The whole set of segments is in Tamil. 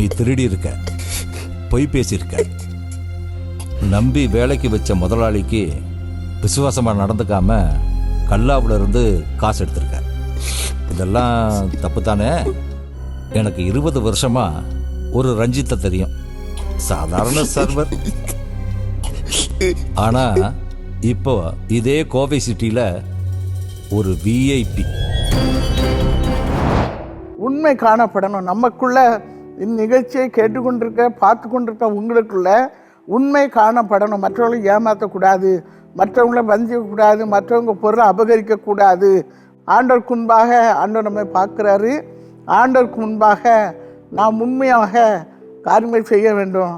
நீ திருடி இருக்க பொய் பேசியிருக்க. நம்பி வேலைக்கு வச்ச முதலாளிக்கு விசுவாசமா நடந்துக்காம கல்லாவில் இருந்து காசு எடுத்திருக்க. இதெல்லாம் தப்பு தானே எனக்கு இருபது வருஷமா ஒரு ரஞ்சித்தை தெரியும். சாதாரண சர்வர். ஆனால் இப்போ இதே கோவை சிட்டியில் ஒரு விஐபி உண்மை காணப்படணும். நமக்குள்ள இந்நிகழ்ச்சியை கேட்டுக்கொண்டிருக்க பார்த்து கொண்டிருக்க உங்களுக்குள்ள உண்மை காணப்படணும். மற்றவங்களை ஏமாற்றக்கூடாது மற்றவங்கள வஞ்சிக்கக்கூடாது. மற்றவங்க பொருளை அபகரிக்கக்கூடாது. ஆண்டவருக்கு முன்பாக ஆண்டவர் நம்மை பார்க்குறாரு. ஆண்டவருக்கு முன்பாக நாம் உண்மையாக காரியங்கள் செய்ய வேண்டும்.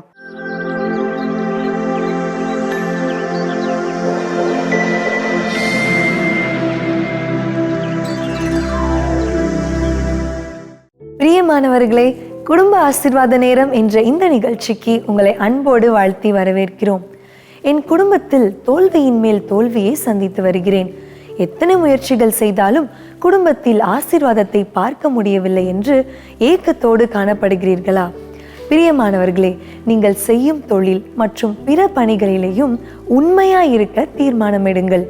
பிரியமானவர்களே குடும்ப ஆசிர்வாத நேரம் என்ற இந்த நிகழ்ச்சிக்கு உங்களை அன்போடு வாழ்த்தி வரவேற்கிறோம். என் குடும்பத்தில் தோல்வியின் மேல் தோல்வியை சந்தித்து வருகிறேன். எத்தனை முயற்சிகள் செய்தாலும் குடும்பத்தில் ஆசிர்வாதத்தை பார்க்க முடியவில்லை என்று ஏக்கத்தோடு காணப்படுகிறீர்களா? பிரியமானவர்களே நீங்கள் செய்யும் தொழில் மற்றும் பிற பணிகளிலேயும் உண்மையாயிருக்க தீர்மானமிடுங்கள்.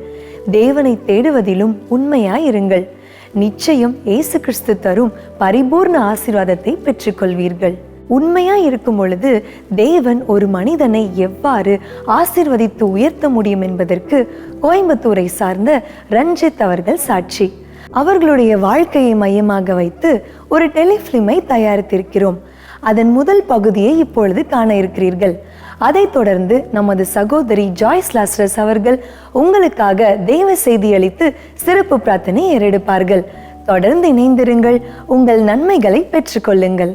தேவனை தேடுவதிலும் உண்மையாயிருங்கள். நிச்சயம் இயேசு கிறிஸ்து தரும் பரிபூர்ண ஆசீர்வாதத்தை பெற்றுக்கொள்வீர்கள். உண்மையா இருக்கும் பொழுது தேவன் ஒரு மனிதனை எவ்வாறு ஆசிர்வதித்து உயர்த்த முடியும் என்பதற்கு கோயம்புத்தூரை சார்ந்த ரஞ்சித் அவர்கள் சாட்சி. அவர்களுடைய வாழ்க்கையை மையமாக வைத்து ஒரு டெலிஃபிலிமை தயாரித்திருக்கிறோம். அதன் முதல் பகுதியை இப்பொழுது காண இருக்கிறீர்கள். அதைத் தொடர்ந்து நமது சகோதரி ஜாய்ஸ் லாஸ்ரஸ் அவர்கள் உங்களுக்காக தேவ செய்தி அளித்து சிறப்பு பிரார்த்தனை ஏறெடுப்பார்கள். தொடர்ந்து இணைந்திருங்கள். உங்கள் நன்மைகளை பெற்றுக்கொள்ளுங்கள்.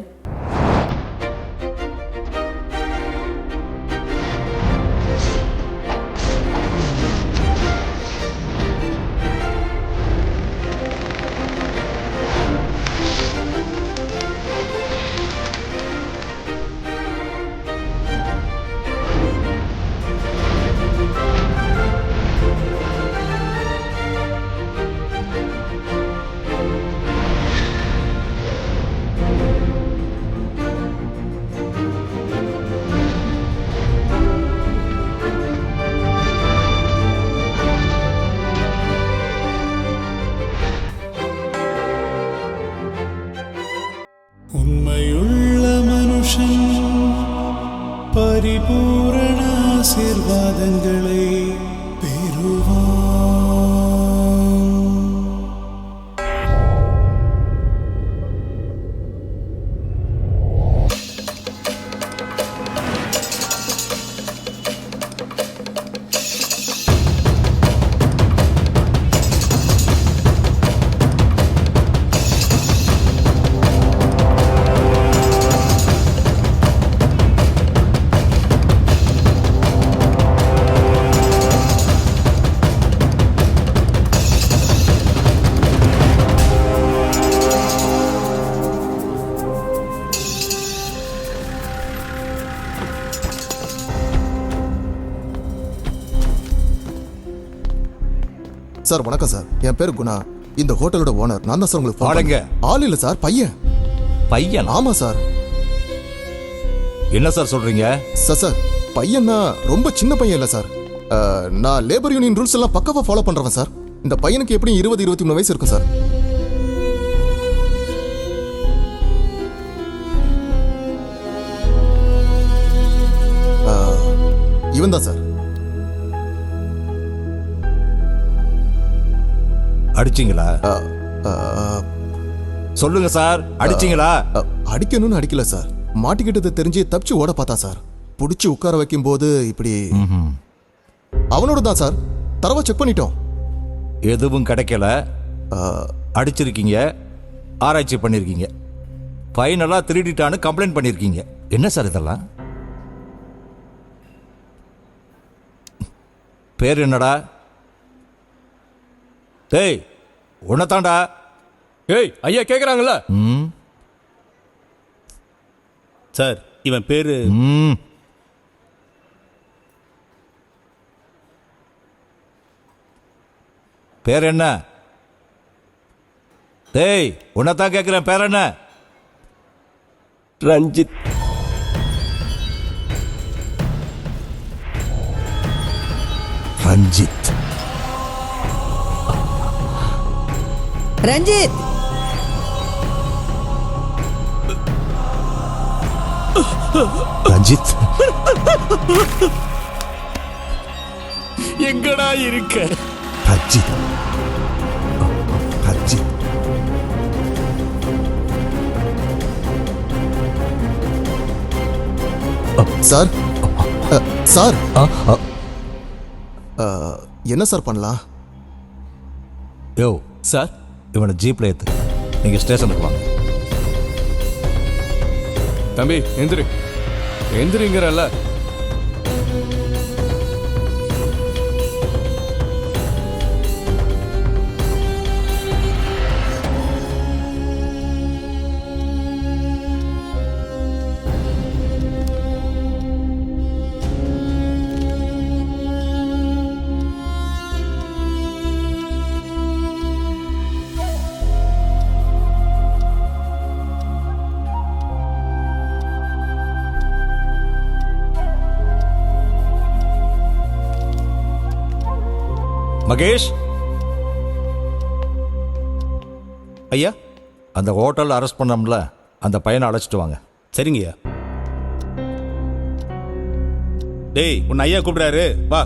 சார் வணக்கம் சார். என் பேர் குணா. இந்த ஹோட்டலோட ஓனர். நான் தான் சார் உங்களுக்கு phone. பண்ணேன். ஆள் இல்ல சார் பையன். பையன்? ஆமா சார். என்ன சார் சொல்றீங்க? சார் சார் பையன்னா ரொம்ப சின்ன பையன் இல்ல சார். அஹ், நான் லேபர் யூனியன் ரூல்ஸ் எல்லாம் பக்கவா ஃபாலோ பண்றவன் சார். இந்த பையனுக்கு எப்படியும் இருபது இருபத்தி மூணு வயசு இருக்கும் சார்? இவன் தான் சார். அடிச்சிங்களா? சொல்லுங்க சார் அடிச்சிங்களா? அடிக்கணும்னு அடிக்கல சார். மாட்டிக்கிட்டது தெரிஞ்சு தப்பிச்சு ஓட பார்த்தா சார். புடிச்சு உட்கார வைக்கும் போது இப்படி. அவனோட தான் சார். தரவா செக் பண்ணிட்டோம். எதுவும் கிடைக்கல. அடிச்சிருக்கீங்க. ஆராய்ச்சி பண்ணிருக்கீங்க. ஃபைனலாக திருடிட்டான்னு கம்ப்ளைண்ட் பண்ணிருக்கீங்க. என்ன சார் இதெல்லாம்? பேர் என்னடா? டேய் உன்னத்தாண்டா ஏய் ஐயா கேட்குறாங்கல்ல ம். சார் இவன் பேரு ம். பேர் என்ன? டேய் உன்னத்தான் கேட்குறேன் பேர் என்ன? ரஞ்சித். ரஞ்சித். ரஞ்சித். ரஞ்சித். எங்கடா இருக்க? ரஞ்சித். ரஞ்சித். சார்? சார்? என்ன சார் பண்ணலாம்? யோ சார். இவனை ஜீப்பில் ஏற்று நீங்க ஸ்டேஷனுக்கு வாங்க. தம்பி எந்திரி. எந்திரிங்கிறல்ல. மகேஷ்? ஐயா அந்த ஹோட்டல் அரெஸ்ட் பண்ணோம்ல அந்த பையனை அழைச்சிட்டு வாங்க. சரிங்கய்யா டேய் உன்னை ஐயா கூப்பிடுறாரு. வா.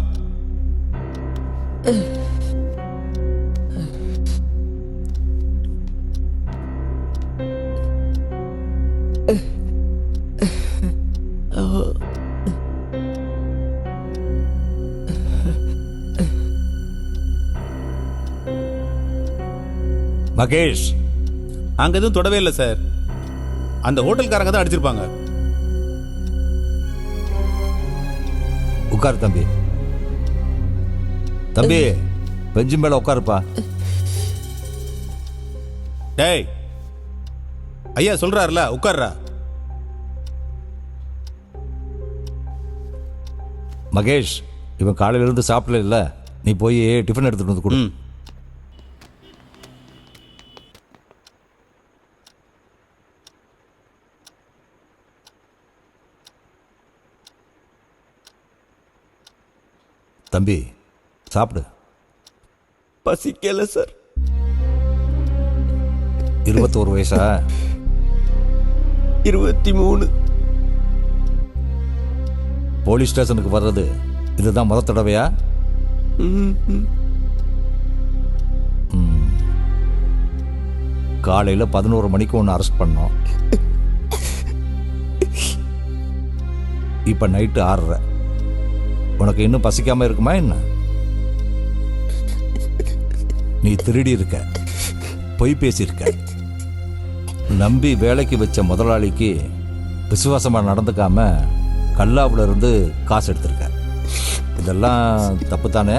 மகேஷ் அங்க எதுவும் தொடவே இல்லை சார் அந்த ஹோட்டல்காரங்க தான் அடிச்சிருப்பாங்க. உட்காரு தம்பி. தம்பி பெஞ்சு மேல உட்காருப்பா. டேய் ஐயா சொல்றாருல உட்கார்றா. மகேஷ் இவன் காலையில இருந்து சாப்பிடல இல்ல. நீ போய் டிஃபன் எடுத்துட்டு வந்து கொடு. தம்பி சாப்பிடு. பசிக்கல சார். இருபத்தோரு வயசா? இருபத்தி மூணு போலீஸ் ஸ்டேஷனுக்கு வர்றது இதுதான் முத தடவையா. காலையில பதினோரு மணிக்கு ஒன்று அரெஸ்ட் பண்ணோம். இப்ப நைட்டு ஆறரை. உனக்கு இன்னும் பசிக்காம இருக்குமா என்ன? நீ திருடி இருக்க பொய் பேசியிருக்க. நம்பி வேலைக்கு வச்ச முதலாளிக்கு விசுவாசமா நடந்துக்காம கல்லாவுல இருந்து காசு எடுத்திருக்க. இதெல்லாம் தப்பு தானே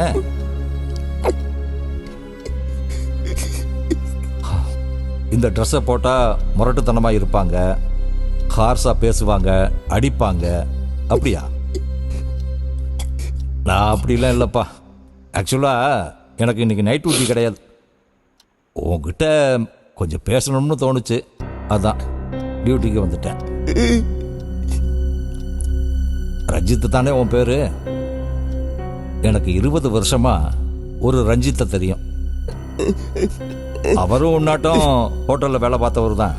இந்த ட்ரெஸ்ஸை போட்டால் முரட்டுத்தனமாக இருப்பாங்க ஹார்ஸாக பேசுவாங்க அடிப்பாங்க அப்படியா? நான் அப்படிலாம் இல்லைப்பா. ஆக்சுவலாக எனக்கு இன்னைக்கு நைட் டியூட்டி கிடையாது. உங்ககிட்ட கொஞ்சம் பேசணும்னு தோணுச்சு. அதான் டியூட்டிக்கு வந்துட்டேன். ரஞ்சித்து தானே உன் பேர்? எனக்கு இருபது வருஷமாக ஒரு ரஞ்சித்தை தெரியும். அவரும் உன்னாட்டம் ஹோட்டலில் வேலை பார்த்தவர் தான்.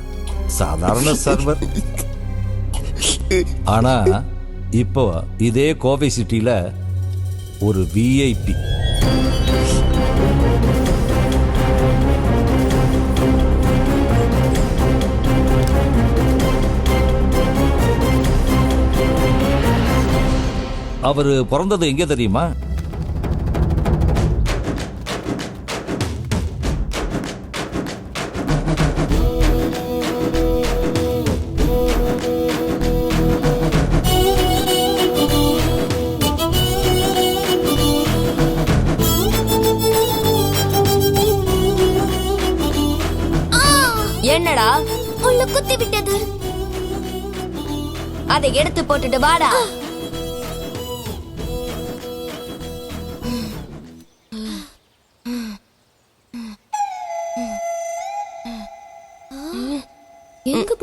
சாதாரண சர்வர். ஆனால் இப்போ இதே கோவை சிட்டியில் ஒரு விஐபி அவர் பிறந்தது எங்கே தெரியுமா?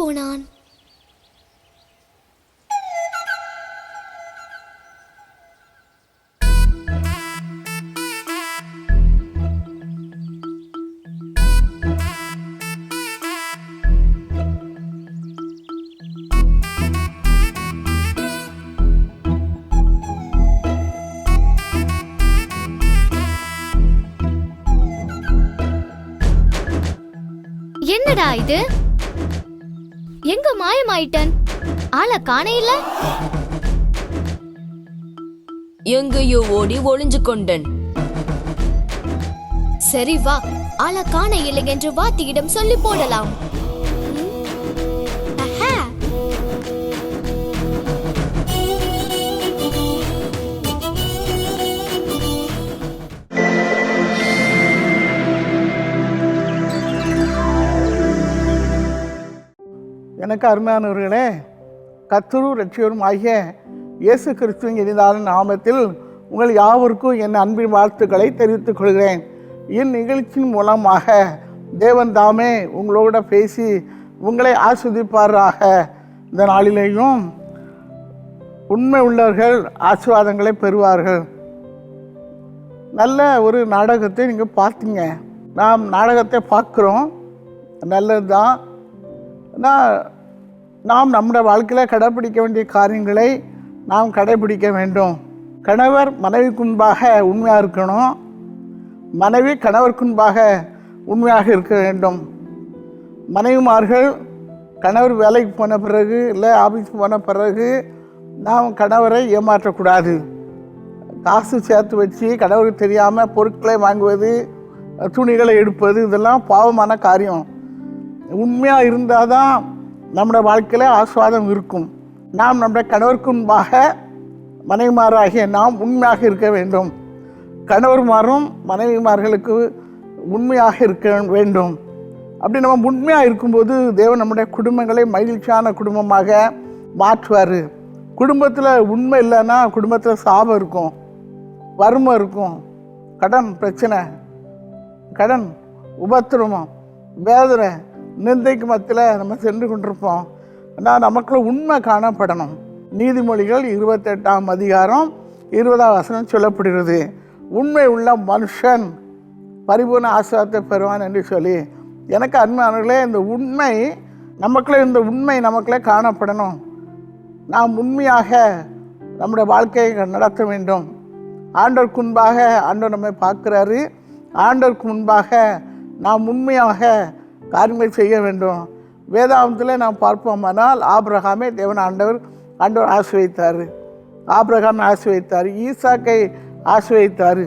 போனான். என்னடா இது? எங்க மாயமாயிட்டன்? ஆள காண இல்ல? எங்கேயோ ஓடி ஒளிஞ்சு கொண்டன். சரி வா ஆள காண இல்லை என்று வாத்தியிடம் சொல்லி போடலாம். எனக்கு அருமையானவர்களே கத்தரும் ரட்சியரும் ஆகிய இயேசு கிறிஸ்துவின் இனிதான நாமத்தில் உங்கள் யாவருக்கும் என் அன்பின் வாழ்த்துக்களை தெரிவித்துக் கொள்கிறேன். இந்நிகழ்ச்சியின் மூலமாக தேவன் தாமே உங்களோட பேசி உங்களை ஆஸ்வதிப்பாராக. இந்த நாளிலேயும் உண்மை உள்ளவர்கள் ஆசீர்வாதங்களை பெறுவார்கள். நல்ல ஒரு நாடகத்தை நீங்கள் பார்த்தீங்க. நாம் நாடகத்தை பார்க்குறோம். நல்லது தான் நான் நாம் நம்முடைய வாழ்க்கையில் கடைப்பிடிக்க வேண்டிய காரியங்களை நாம் கடைப்பிடிக்க வேண்டும். கணவர் மனைவிக்குன்பாக உண்மையாக இருக்கணும்? மனைவி கணவருக்குன்பாக உண்மையாக இருக்க வேண்டும். மனைவிமார்கள் கணவர் வேலைக்கு போன பிறகு இல்லை ஆஃபீஸ் போன பிறகு நாம் கணவரை ஏமாற்றக்கூடாது. காசு சேர்த்து வச்சு கணவருக்கு தெரியாமல் பொருட்களை வாங்குவது துணிகளை எடுப்பது இதெல்லாம் பாவமான காரியம். உண்மையாக இருந்தால் தான் நம்முடைய வாழ்க்கையில் ஆஸ்வாதம் இருக்கும். நாம் நம்முடைய கணவருக்கு முன்பாக மனைவிமாராகிய நாம் உண்மையாக இருக்க வேண்டும். கணவர்மாரும் மனைவிமார்களுக்கு உண்மையாக இருக்க வேண்டும். அப்படி நம்ம உண்மையாக இருக்கும்போது தேவன் நம்முடைய குடும்பங்களை மகிழ்ச்சியான குடும்பமாக மாற்றுவார். குடும்பத்தில் உண்மை இல்லைன்னா குடும்பத்தில் சாபம் இருக்கும். வறுமை இருக்கும். கடன் பிரச்சனை. கடன் உபத்திரமம் வேதனை. நிந்தைக்கு மத்தியில் நம்ம சென்று கொண்டிருப்போம். ஆனால் நமக்குள்ள உண்மை காணப்படணும். நீதிமொழிகள் இருபத்தெட்டாம் அதிகாரம் இருபதாம் வசனம் சொல்லப்படுகிறது. உண்மை உள்ள மனுஷன் பரிபூர்ண ஆசிரியத்தை பெறுவான் என்று சொல்லி எனக்கு அன்பானவர்களே இந்த உண்மை நமக்குள்ளே இந்த உண்மை நமக்குள்ளே காணப்படணும். நாம் உண்மையாக நம்முடைய வாழ்க்கையை நடத்த வேண்டும். ஆண்டோருக்கு முன்பாக ஆண்டவர் நம்மை பார்க்குறாரு. ஆண்டோருக்கு முன்பாக நாம் உண்மையாக காரியங்கள் செய்ய வேண்டும். வேதாந்தத்தில் நாம் பார்ப்போமானால் ஆபிரகாமே தேவன் ஆண்டவர் ஆண்டவர் ஆசிரியத்தார் ஆபிரகாம் ஆசிரியத்தார் ஈசாக்கை ஆசிரியத்தார்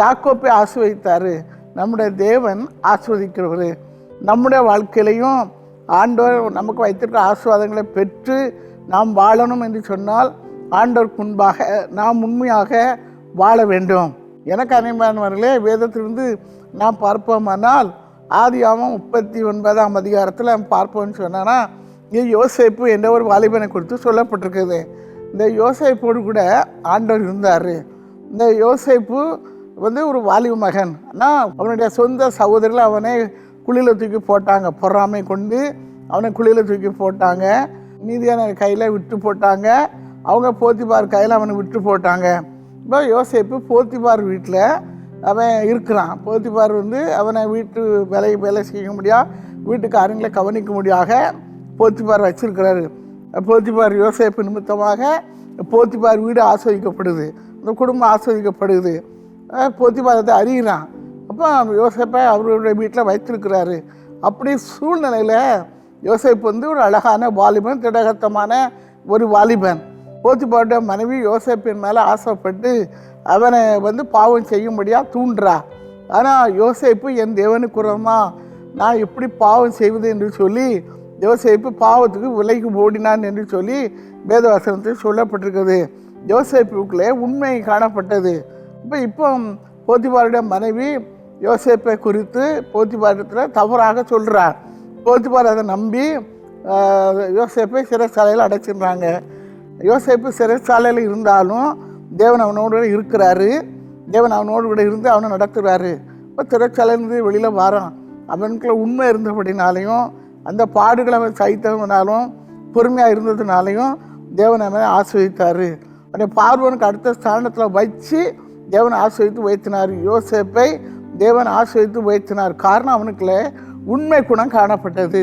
யாக்கோப்பை ஆசிரியத்தார் நம்முடைய தேவன் ஆஸ்வதிக்கிறவர் நம்முடைய வாழ்க்கையிலையும் ஆண்டவர் நமக்கு வைத்திருக்க ஆசீர்வாதங்களை பெற்று நாம் வாழணும் என்று சொன்னால் ஆண்டவருக்கு முன்பாக நாம் உண்மையாக வாழ வேண்டும். எனக்கு அனைமானவர்களே வேதத்திலிருந்து நாம் பார்ப்போமானால் ஆதியாமம் முப்பத்தி ஒன்பதாம் அதிகாரத்தில் பார்ப்போம்னு சொன்னான்னா இங்கே யோசேப்பு என்ற ஒரு வாலிபனை குறித்து சொல்லப்பட்டிருக்குது. இந்த யோசேப்போடு கூட ஆண்டவர் இருந்தார். இந்த யோசேப்பு வந்து ஒரு வாலிப மகன். ஆனால் அவனுடைய சொந்த சகோதரில் அவனை குளியில் தூக்கி போட்டாங்க. பொறாமை கொண்டு அவனை குளியில் தூக்கி போட்டாங்க. மீதியான கையில் விட்டு போட்டாங்க. அவங்க போத்திபார் கையில் அவனை விட்டு போட்டாங்க. இப்போ யோசேப்பு போத்திபார் வீட்டில் அவன் இருக்கிறான். போத்திபார் வந்து அவனை வீட்டு வேலை வேலை செய்ய முடியா? வீட்டுக்காரங்களை கவனிக்க முடியாக? போத்திபார் வச்சிருக்கிறாரு. போத்திபார் யோசேப்பு நிமித்தமாக போத்திபார் வீடு ஆஸ்வதிக்கப்படுது. அந்த குடும்பம் ஆஸ்வதிக்கப்படுது. போத்திப்பார் போத்திபார் அதை அறிகிறான். அப்போ யோசேப்பை அவருடைய வீட்டில் வைத்திருக்கிறாரு. அப்படி சூழ்நிலையில் யோசிப்பு வந்து ஒரு அழகான வாலிபன் திடகத்தமான ஒரு வாலிபன். போத்திபாருடைய மனைவி யோசிப்பின் மேலே ஆசைப்பட்டு அவனை வந்து பாவம் செய்யும்படியாக தூண்டுறா. ஆனால் யோசேப்பு என் தேவனுக்கு உரமா? நான் எப்படி பாவம் செய்வது? என்று சொல்லி யோசேப்பு பாவத்துக்கு விலைக்கு ஓடினான் என்று சொல்லி வேதவசனத்தில் சொல்லப்பட்டிருக்கிறது. யோசிப்புக்குள்ளே உண்மை காணப்பட்டது. இப்போ இப்போ போத்திபாருடைய மனைவி யோசேப்பை குறித்து போத்திபாரத்தில் தவறாக சொல்கிறார் போத்திபார் அதை நம்பி யோசிப்பை சிறைச்சாலையில் அடைச்சிடுறாங்க. யோசிப்பு சிறைச்சாலையில் இருந்தாலும் தேவன் அவனோடு கூட இருக்கிறாரு. தேவன் அவனோடு கூட இருந்து அவனை நடத்துகிறாரு இப்போ சிறைச்சாலையிலேருந்து வெளியில் வரான். அவனுக்குள்ள உண்மை இருந்தபடினாலையும் அந்த பாடுகளை அவன் சகித்தவனாலும் பொறுமையாக இருந்ததுனாலையும் தேவன் அவனை ஆசிரியத்தார். அவனை பார்வனுக்கு அடுத்த ஸ்தானத்தில் வச்சு தேவன் ஆசிரியத்து வைத்தினார் யோசேப்பை தேவன் ஆசிரியத்து உயர்த்தினார். காரணம் அவனுக்குள்ள உண்மை குணம் காணப்பட்டது.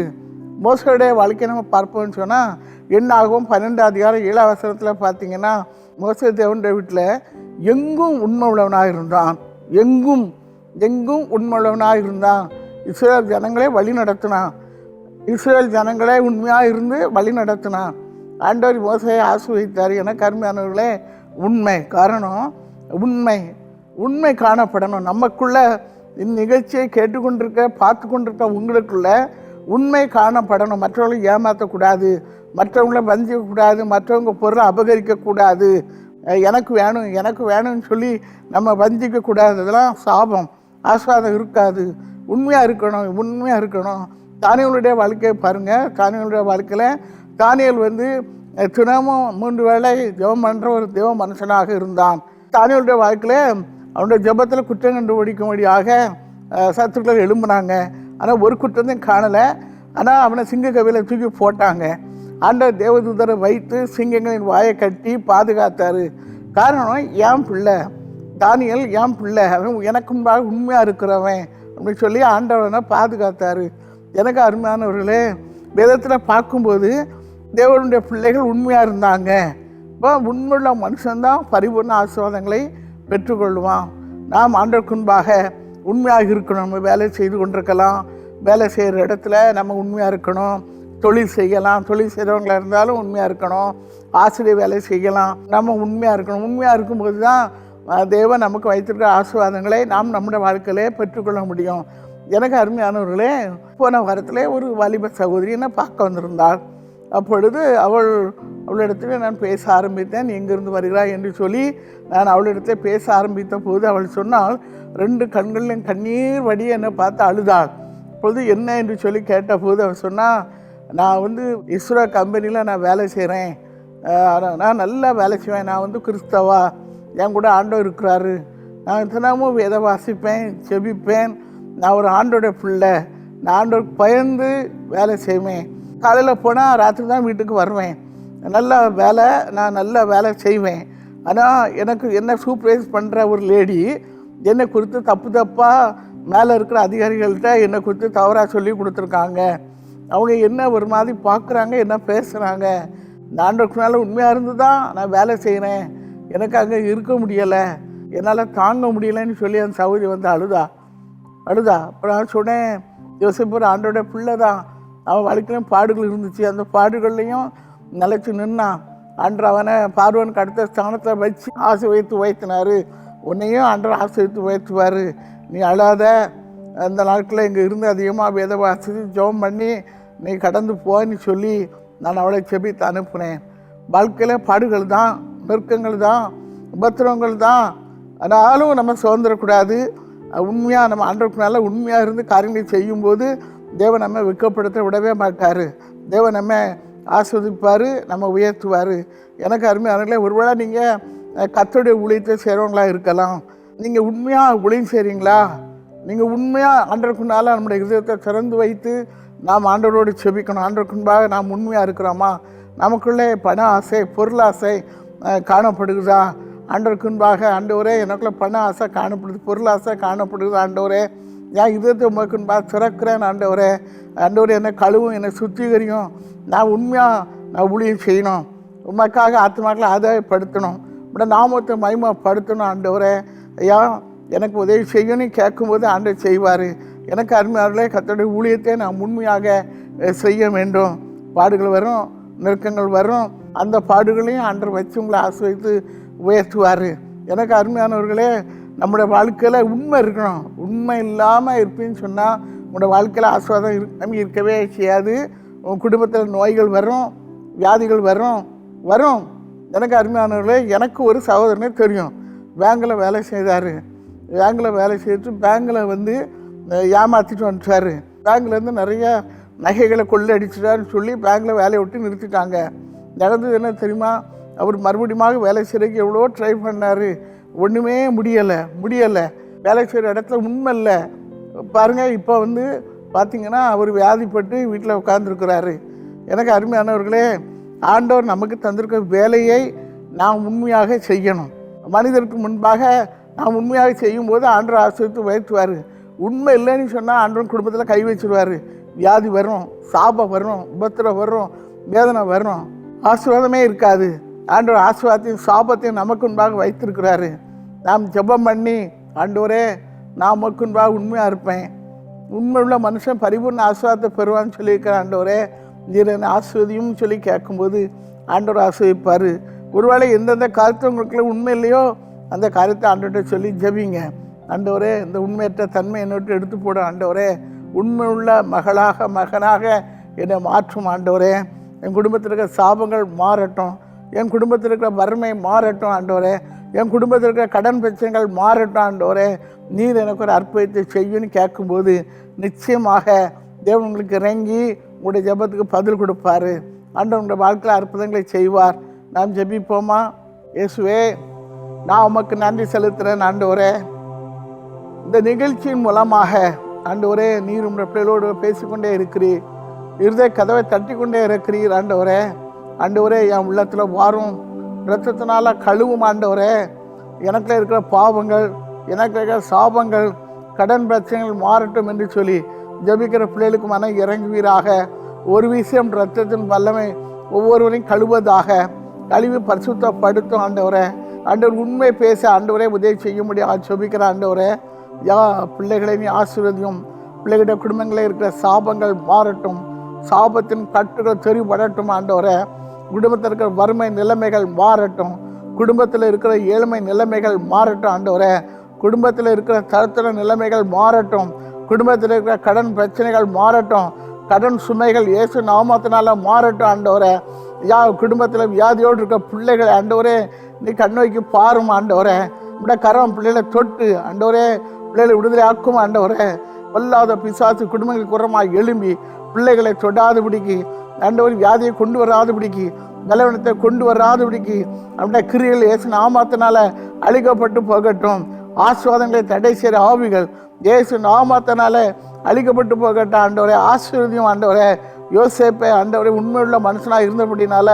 மோசடைய வாழ்க்கையை நம்ம பார்ப்போம்னு சொன்னால் என்னாகவும் பன்னெண்டு அதிகாரம் ஏழாம் பார்த்தீங்கன்னா மோசே தேவனுடைய வீட்டில் எங்கும் உண்மை உள்ளவனாக இருந்தான். எங்கும் எங்கும் உண்மை உள்ளவனாக இருந்தான். இஸ்ரேல் ஜனங்களே வழி நடத்தினான். இஸ்ரேல் ஜனங்களே உண்மையாக இருந்து வழி நடத்தினான். ஆண்டவர் மோசையை ஆசிர்வதித்தார். என கருமையானவர்களே உண்மை காரணம் உண்மை உண்மை காணப்படணும். நமக்குள்ள இந்நிகழ்ச்சியை கேட்டுக்கொண்டிருக்க பார்த்து கொண்டிருக்க உங்களுக்குள்ள உண்மை காணப்படணும். மற்றவர்களும் ஏமாற்றக்கூடாது மற்றவங்கள வஞ்சிக்கக்கூடாது மற்றவங்க பொருளை அபகரிக்கக்கூடாது. எனக்கு வேணும் எனக்கு வேணும்னு சொல்லி நம்ம வஞ்சிக்கக்கூடாது. அதெல்லாம் சாபம். ஆஸ்வாதம் இருக்காது. உண்மையாக இருக்கணும் உண்மையாக இருக்கணும். தானியங்களுடைய வாழ்க்கையை பாருங்கள் தானியங்களுடைய வாழ்க்கையில் தானியல் வந்து தினமும் மூன்று வேளை ஜெபம் பண்ணுற ஒரு தேவ மனுஷனாக இருந்தான். தானியலுடைய வாழ்க்கையில் அவனுடைய ஜெபத்தில் குற்றம் கண்டுபிடிக்கும்படியாக அஹ், எழும்புனாங்க. ஆனால் ஒரு குற்றத்தையும் காணலை. ஆனால் அவனை சிங்க கவியில் தூக்கி போட்டாங்க. ஆண்டவர் தேவதூதரை வைத்து சிங்கங்களின் வாயை கட்டி பாதுகாத்தார். காரணம் என் பிள்ளை? தானியல் என் பிள்ளை? அவன் எனக்கு முன்பாக உண்மையாக இருக்கிறவன். அப்படின்னு சொல்லி ஆண்டவனை பாதுகாத்தார். எனக்கு அருமையானவர்களே வேதத்தில் பார்க்கும்போது தேவனுடைய பிள்ளைகள் உண்மையாக இருந்தாங்க. இப்போ உண்மையுள்ள மனுஷன்தான் பரிபூர்ண ஆசீர்வாதங்களை பெற்றுக்கொள்வான் நாம் ஆண்டவர்க்குன்பாக உண்மையாக இருக்கணும். நம்ம வேலை செய்து கொண்டிருக்கலாம். வேலை செய்கிற இடத்துல நம்ம உண்மையாக இருக்கணும். தொழில் செய்யலாம் தொழில் செய்கிறவங்களா இருந்தாலும் உண்மையாக இருக்கணும். ஆசிரியர் வேலை செய்யலாம். நம்ம உண்மையாக இருக்கணும். உண்மையாக இருக்கும்போது தான் தேவன் நமக்கு வைத்திருக்கிற ஆசீர்வாதங்களை நாம் நம்முடைய வாழ்க்கையிலே பெற்றுக்கொள்ள முடியும். எனக்கு அருமையானவர்களே போன வாரத்திலே ஒரு வாலிப சகோதரி என்ன பார்க்க வந்திருந்தாள். அப்பொழுது அவள் அவளிடத்துல நான் பேச ஆரம்பித்தேன். எங்கிருந்து வருகிறாய் என்று சொல்லி நான் அவளிடத்தில் பேச ஆரம்பித்த போது அவள் சொன்னால் ரெண்டு கண்களிலும் கண்ணீர் வடி என்னை பார்த்து அழுதாள். அப்பொழுது என்ன? என்று சொல்லி கேட்டபோது அவள் சொன்னால் நான் வந்து இஸ்ரோ கம்பெனியில் நான் வேலை செய்கிறேன் நான் நல்லா வேலை செய்வேன். நான் வந்து கிறிஸ்தவா. என் கூட ஆண்டவர் இருக்கிறாரு. நான் தினமும் வேத வாசிப்பேன் செபிப்பேன் நான் ஒரு ஆண்டோட பிள்ளை. நான் ஆண்டோருக்கு பயந்து வேலை செய்வேன். காலையில் போனால் ராத்திரி தான் வீட்டுக்கு வருவேன். நல்ல வேலை நான் நல்ல வேலை செய்வேன். ஆனால் எனக்கு என்ன சூப்பர்வைஸ் பண்ணுற ஒரு லேடி என்னை குறித்து தப்பு தப்பாக மேலே இருக்கிற அதிகாரிகள்கிட்ட என்னை குறித்து தவறாக சொல்லி கொடுத்துருக்காங்க. அவங்க என்ன ஒரு மாதிரி பார்க்குறாங்க என்ன பேசுகிறாங்க இந்த மேலே உண்மையாக இருந்து தான் நான் வேலை செய்கிறேன் எனக்கு அங்கே இருக்க முடியலை. என்னால் தாங்க முடியலைன்னு சொல்லி அந்த சகோதரி வந்து அழுதா. அழுதா. அப்புறம் நான் சொன்னேன் யோசிப்பர் ஆண்டோட பிள்ளை தான். அவன் வாழ்க்கையிலும் பாடுகள் இருந்துச்சு. அந்த பாடுகள்லையும் நிலச்சி நின்னான் அன்று அவனை பார்வனுக்கு அடுத்த ஸ்தானத்தை வச்சு ஆசை வைத்து உயர்த்தினார். உன்னையும் அன்றை ஆசை வைத்து உயர்த்துவார். நீ அழாத. அந்த நாட்களில் இங்கே இருந்து அதிகமாக வேத வாசி ஜெபம் பண்ணி நீ கடந்து போன்னு சொல்லி நான் அவளை செபித்து அனுப்புனேன். வாழ்க்கையில் பாடுகள் தான் நெருக்கங்கள் தான் உபத்திரவங்கள் தான். ஆனாலும் நம்ம சுதந்திரக்கூடாது உண்மையாக நம்ம ஆண்டவருக்கு உண்மையாக இருந்து காரியங்களை செய்யும்போது தேவன் நம்ம வெக்கப்படுத்த விடவே மாட்டார். தேவன் நம்ம ஆஸ்வதிப்பார் நம்ம உயர்த்துவார். எனக்கு அருமையானங்களே ஒருவேளை நீங்கள் கத்தோடைய ஊழியத்தை செய்கிறவங்களா இருக்கலாம். நீங்கள் உண்மையாக ஊழியம் செய்கிறீங்களா நீங்கள் உண்மையாக ஆண்டவருக்குனால நம்முடைய இதயத்தை திறந்து வைத்து நாம் ஆண்டவரோடு செபிக்கணும். ஆண்டவருக்கு முன்பாக நாம் உண்மையாக இருக்கிறோமா? நமக்குள்ளே பண ஆசை பொருள் ஆசை காணப்படுகிறதா? ஆண்டவருக்கு முன்பாக ஆண்டவரே எனக்குள்ள பண ஆசை காணப்படுது பொருள் ஆசை ஆண்டவரே. ஏன் இதயத்தை உமக்கு முன்பாக திறக்கிறேன் ஆண்டவரே? ஆண்டவர் என்னை கழுவும் என்னை சுத்திகரியும். நான் உண்மையாக நான் ஊழியம் செய்யணும். உமக்காக ஆத்மாக்களை ஆதாயப்படுத்தணும். உடைய நாமத்தை மகிமைப்படுத்தணும் ஆண்டவரே. ஐயா எனக்கு உதவி செய்யணும்னு கேட்கும்போது ஆண்டவர் செய்வார். எனக்கு அருமையாளர்களே கத்தோடைய ஊழியத்தை நான் உண்மையாக செய்ய வேண்டும். பாடுகள் வரும் நெருக்கங்கள் வரும். அந்த பாடுகளையும் அன்று வச்சு உங்களை ஆசிரியத்து உயர்த்துவார். எனக்கு அருமையானவர்களே நம்முடைய வாழ்க்கையில் உண்மை இருக்கணும். உண்மை இல்லாமல் இருப்பேன்னு சொன்னால் உங்களோட வாழ்க்கையில் ஆஸ்வாதம் இருக்காமல் இருக்கவே செய்யாது. உங்கள் குடும்பத்தில் நோய்கள் வரும் வியாதிகள் வரும் வரும். எனக்கு அருமையானவர்களே எனக்கு ஒரு சகோதரனே தெரியும். பேங்கில் வேலை செய்தார். பேங்கில் வேலை செய்துட்டு பேங்கில் வந்து ஏமாற்றிட்டு வந்துட்டார். பேங்க்லேருந்து நிறைய நகைகளை கொள்ளடிச்சிட்டாருன்னு சொல்லி பேங்க்கில் வேலையை விட்டு நிறுத்திட்டாங்க. நடந்தது என்ன தெரியுமா? அவர் மறுபடியும் வேலை செய்கிறதுக்கு எவ்வளோ ட்ரை பண்ணார். ஒன்றுமே முடியலை முடியலை. வேலை செய்கிற இடத்துல உண்மை இல்லை. பாருங்கள் இப்போ வந்து பார்த்திங்கன்னா அவர் வியாதிப்பட்டு வீட்டில் உட்காந்துருக்கிறாரு எனக்கு அருமையானவர்களே ஆண்டவர் நமக்கு தந்திருக்க வேலையை நாம் உண்மையாக செய்யணும். மனிதருக்கு முன்பாக நாம் உண்மையாக செய்யும்போது ஆண்டவர் ஆசிரியத்து உயர்த்துவார். உண்மை இல்லைன்னு சொன்னால் ஆண்டவன் குடும்பத்தில் கை வச்சிருவார். வியாதி வரும் சாபம் வரும் உபத்திரம் வரும் வேதனை வரும். ஆசீர்வாதமே இருக்காது. ஆண்டவர் ஆசீர்வாதத்தையும் சாபத்தையும் நமக்கு உண்பாக வைத்திருக்கிறாரு. நாம் ஜெபம் பண்ணி ஆண்டவரே நான் உமக்கு உண்பாக உண்மையாக இருப்பேன். உண்மையுள்ள மனுஷன் பரிபூர்ண ஆசீர்வாதத்தை பெறுவான்னு சொல்லியிருக்கிற ஆண்டவரே நீர் என்னை ஆசிர்வதியும் சொல்லி கேட்கும்போது ஆண்டவர் ஆசிர்வதிப்பார். ஒருவேளை எந்தெந்த காரியத்தை உங்களுக்குள்ள உண்மை இல்லையோ அந்த காரியத்தை ஆண்டவர்கிட்ட சொல்லி ஜெபிங்க. ஆண்டவரே இந்த உண்மையற்ற தன்மை என்னோட்டு எடுத்து போட ஆண்டவரே. உண்மையுள்ள மகளாக மகனாக என்னை மாற்றும் ஆண்டவரே. என் குடும்பத்தில் இருக்கிற சாபங்கள் மாறட்டும். என் குடும்பத்தில் இருக்கிற வறுமை மாறட்டும் ஆண்டவரே. என் குடும்பத்தில் இருக்கிற கடன் பிரச்சனைகள் மாறட்டும் ஆண்டவரே. நீர் எனக்கு ஒரு அற்புதத்தை செய்யுன்னு கேட்கும்போது நிச்சயமாக தேவன் உங்களுக்கு இறங்கி உங்களுடைய ஜெபத்துக்கு பதில் கொடுப்பாரு. ஆண்டவர் உங்களுடைய வாழ்க்கையில் அற்புதங்களை செய்வார். நாம் ஜெபிப்போமா? இயேசுவே நான் உமக்கு நன்றி செலுத்துகிறேன் ஆண்டவரே. இந்த நிகழ்ச்சியின் மூலமாக ஆண்டவரே நீர் உங்கள் பிள்ளைகளோடு பேசிக்கொண்டே இருக்கிறீர். இருதய கதவை தட்டி கொண்டே இருக்கிறீர் ஆண்டவரே. ஆண்டவரே என் உள்ளத்தில் வாரும் ரத்தத்தினால கழுவும் ஆண்டவரே. எனக்குள்ள இருக்கிற பாவங்கள் எனக்கு இருக்கிற சாபங்கள் கடன் பிரச்சனைகள் மாறட்டும் என்று சொல்லி ஜெபிக்கிற பிள்ளைகளுக்கு மன இறங்குவீராக. ஒரு விஷயம் ரத்தத்தின் வல்லமை ஒவ்வொருவரையும் கழுவதாக கழுவி பரிசுத்தப்படுத்தும் ஆண்டவரை. ஆண்டவர் உண்மை பேச ஆண்டவரே உதவி செய்ய முடியாது ஜெபிக்கிற யா பிள்ளைகளை நீ ஆசீர்வதியும். பிள்ளைகளுடைய குடும்பங்களில் இருக்கிற சாபங்கள் மாறட்டும். சாபத்தின் கட்டுகள் தெரிவுபடட்டும் ஆண்டவரே. குடும்பத்தில் இருக்கிற வறுமை நிலைமைகள் மாறட்டும். குடும்பத்தில் இருக்கிற ஏழ்மை நிலைமைகள் மாறட்டும் ஆண்டவரே. குடும்பத்தில் இருக்கிற தரத்திர நிலைமைகள் மாறட்டும். குடும்பத்தில் இருக்கிற கடன் பிரச்சனைகள் மாறட்டும். கடன் சுமைகள் இயேசு நாமத்தினால மாறட்டும் ஆண்டவரே. யா குடும்பத்தில் வியாதியோடு இருக்க பிள்ளைகளை ஆண்டவரே. நீ கண்ணோக்கி பாரும் ஆண்டவரே. உடைய கரம் பிள்ளைகளை தொட்டு ஆண்டவரே. பிள்ளைகளை விடுதலை ஆக்கும் ஆண்டவரே வல்லாத பிசாசு குடும்பங்களுக்கு உரமாக எழும்பி பிள்ளைகளை தொடாதபடிக்கு ஆண்டவர் வியாதியை கொண்டு வராதபடிக்கு பலவீனத்தை கொண்டு வராதபடிக்கு அப்படின்னா கிரியைகள் இயேசு நாமத்தினால அழிக்கப்பட்டு போகட்டும். ஆஸ்வாதங்களை தடை செய்கிற ஆவிகள் இயேசு நாமத்தினால அழிக்கப்பட்டு போகட்டும். ஆண்டவரே ஆசீர்வதியும் ஆண்டவரே. யோசேப்பை ஆண்டவரே உண்மையுள்ள மனுஷனாக இருந்தபடினால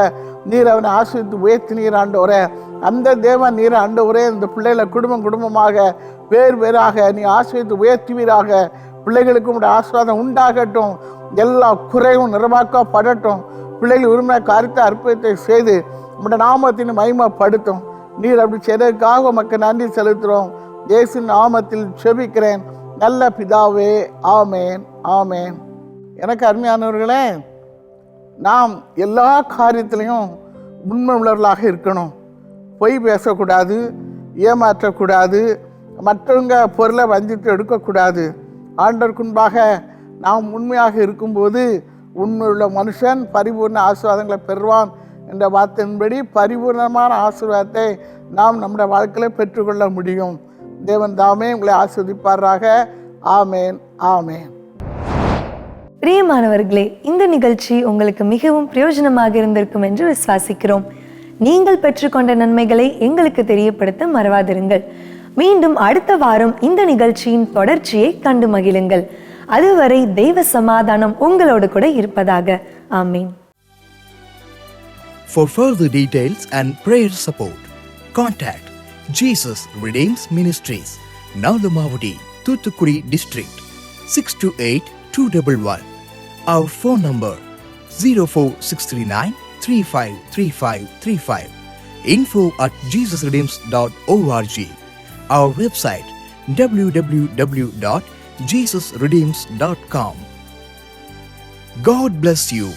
நீர் அவனை ஆசிரித்து உயர்த்தினீர் ஆண்டவரே. அந்த தேவன் நீர் ஆண்டவரே இந்த பிள்ளைகளை குடும்பம் குடும்பமாக வேறு வேறாக நீ ஆசிரித்து உயர்த்துவீராக. பிள்ளைகளுக்கும் உடைய ஆசீர்வாதம் உண்டாகட்டும். எல்லா குறையும் நிறமாக்கப்படட்டும் பிள்ளைகள் உரிமை காரியத்தை அற்புதத்தை செய்து உடைய நாமத்தின் மகிமைப்படுத்தும். நீர் அப்படி செய்ததுக்காக உமக்கு நன்றி செலுத்துகிறோம். இயேசு நாமத்தில் செபிக்கிறேன். நல்ல பிதாவே ஆமேன் ஆமேன். எனக்கு அருமையானவர்களே நாம் எல்லா காரியத்திலையும் உண்மை இருக்கணும். பொய் பேசக்கூடாது ஏமாற்றக்கூடாது மற்றவங்க பொருளை வஞ்சித்து எடுக்கக்கூடாது. ஆண்டற்குன்பாக நாம் உண்மையாக இருக்கும்போது உண்மையுள்ள மனுஷன் பரிபூர்ண ஆசீர்வாதங்களை பெறுவான் என்ற வார்த்தையின்படி பரிபூர்ணமான ஆசீர்வாதத்தை நாம் நம்முடைய வாழ்க்கையில் பெற்றுக்கொள்ள முடியும். தேவன் தாமே உங்களை ஆஸ்வதிப்பாராக ஆமேன் ஆமேன். பிரியமானவர்களே இந்த நிகழ்ச்சி உங்களுக்கு மிகவும் பிரயோஜனமாக இருந்திருக்கும் என்று விசுவாசிக்கிறோம். நீங்கள் பெற்றுக்கொண்ட நன்மைகளை எங்களுக்கு தெரியப்படுத்த மறவாதிருங்கள். மீண்டும் அடுத்த வாரம் இந்த நிகழ்ச்சியின் தொடர்ச்சியை கண்டு மகிழுங்கள். அதுவரை தெய்வ சமாதானம் உங்களோடு கூட இருப்பதாக. ஆமீன். For further details and prayer support, contact Jesus Redeems Ministries, Nalamavadi, Thuthukudi District, 628-211. Our phone number 04639 353535. Info at jesusredeems.org. Our website www.jesusredeems.com. God bless you.